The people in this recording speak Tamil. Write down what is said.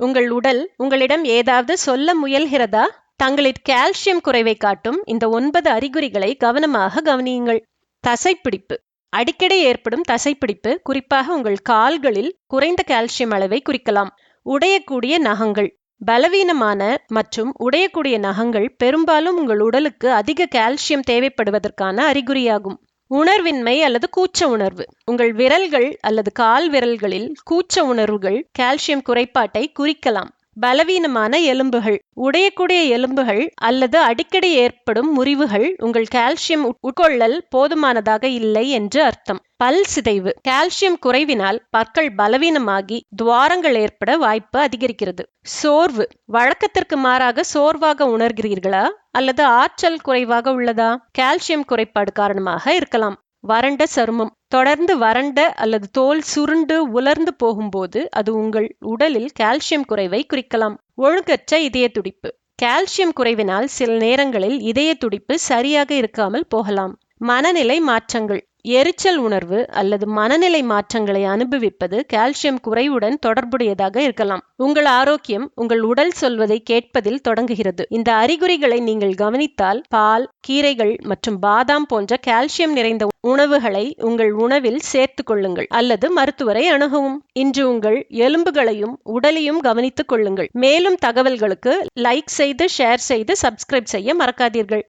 உங்கள் உடல் உங்களிடம் ஏதாவது சொல்ல முயல்கிறதா? தங்களின் கால்சியம் குறைவை காட்டும் இந்த ஒன்பது அறிகுறிகளை கவனமாக கவனியுங்கள். தசைப்பிடிப்பு. அடிக்கடி ஏற்படும் தசைப்பிடிப்பு குறிப்பாக உங்கள் கால்களில் குறைந்த கால்சியம் அளவை குறிக்கலாம். உடையக்கூடிய நகங்கள். பலவீனமான மற்றும் உடையக்கூடிய நகங்கள் பெரும்பாலும் உங்கள் உடலுக்கு அதிக கால்சியம் தேவைப்படுவதற்கான அறிகுறியாகும். உணர்வின்மை அல்லது கூச்ச உணர்வு. உங்கள் விரல்கள் அல்லது கால் விரல்களில் கூச்ச உணர்வுகள் கால்சியம் குறைபாட்டை குறிக்கலாம். பலவீனமான எலும்புகள் உடையக்கூடிய எலும்புகள் அல்லது அடிக்கடி ஏற்படும் முறிவுகள் உங்கள் கால்சியம் உட்கொள்ளல் போதுமானதாக இல்லை என்று அர்த்தம். பல் சிதைவு. கால்சியம் குறைவினால் பற்கள் பலவீனமாகி துவாரங்கள் ஏற்பட வாய்ப்பு அதிகரிக்கிறது. சோர்வு. வழக்கத்திற்கு மாறாக சோர்வாக உணர்கிறீர்களா? அல்லது ஆற்றல் குறைவாக உள்ளதா? கால்சியம் குறைபாடு காரணமாக இருக்கலாம். வறண்ட சருமம். தொடர்ந்து வறண்ட அல்லது தோல் சுருண்டு உலர்ந்து போகும்போது அது உங்கள் உடலில் கால்சியம் குறைவை குறிக்கலாம். ஒழுங்கற்ற இதய துடிப்பு. கால்சியம் குறைவினால் சில நேரங்களில் இதய துடிப்பு சரியாக இருக்காமல் போகலாம். மனநிலை மாற்றங்கள். எரிச்சல் உணர்வு அல்லது மனநிலை மாற்றங்களை அனுபவிப்பது கால்சியம் குறைவுடன் தொடர்புடையதாக இருக்கலாம். உங்கள் ஆரோக்கியம் உங்கள் உடல் சொல்வதை கேட்பதில் தொடங்குகிறது. இந்த அறிகுறிகளை நீங்கள் கவனித்தால் பால் கீரைகள் மற்றும் பாதாம் போன்ற கால்சியம் நிறைந்த உணவுகளை உங்கள் உணவில் சேர்த்து கொள்ளுங்கள் அல்லது மருத்துவரை அணுகவும். இன்று உங்கள் எலும்புகளையும் உடலையும் கவனித்துக் கொள்ளுங்கள். மேலும் தகவல்களுக்கு லைக் செய்து ஷேர் செய்து சப்ஸ்கிரைப் செய்ய மறக்காதீர்கள்.